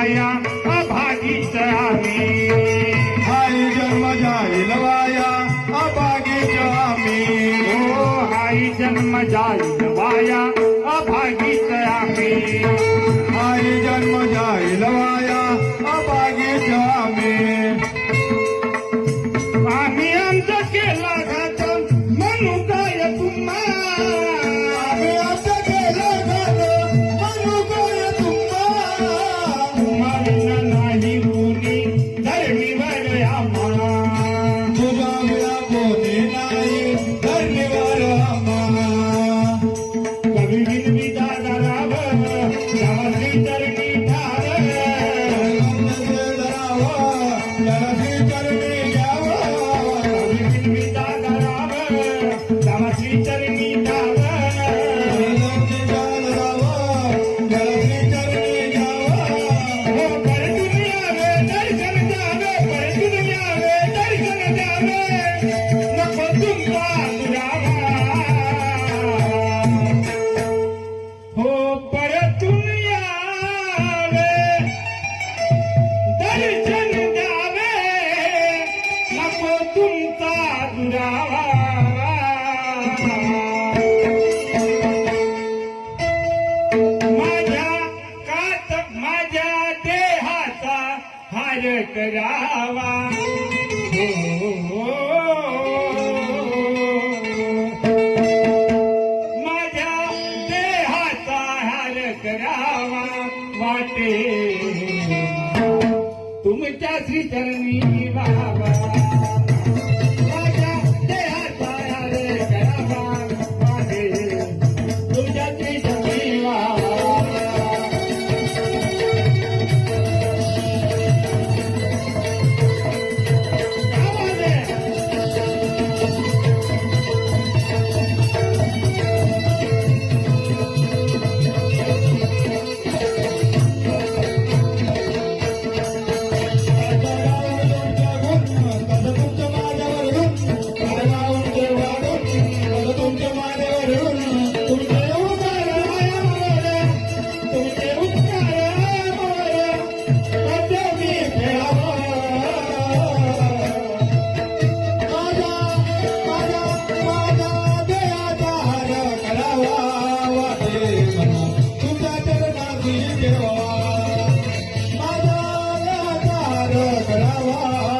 आया अभागी चरामी जन्म जाय लवाया अभागी चरामी ओ हाय जन्म जाय Let us hear करावा. हो, हो, माझ्या देहाचा हार करावा वाटे. तुमच्या श्रीचरणी बाबा યાદ કરાવા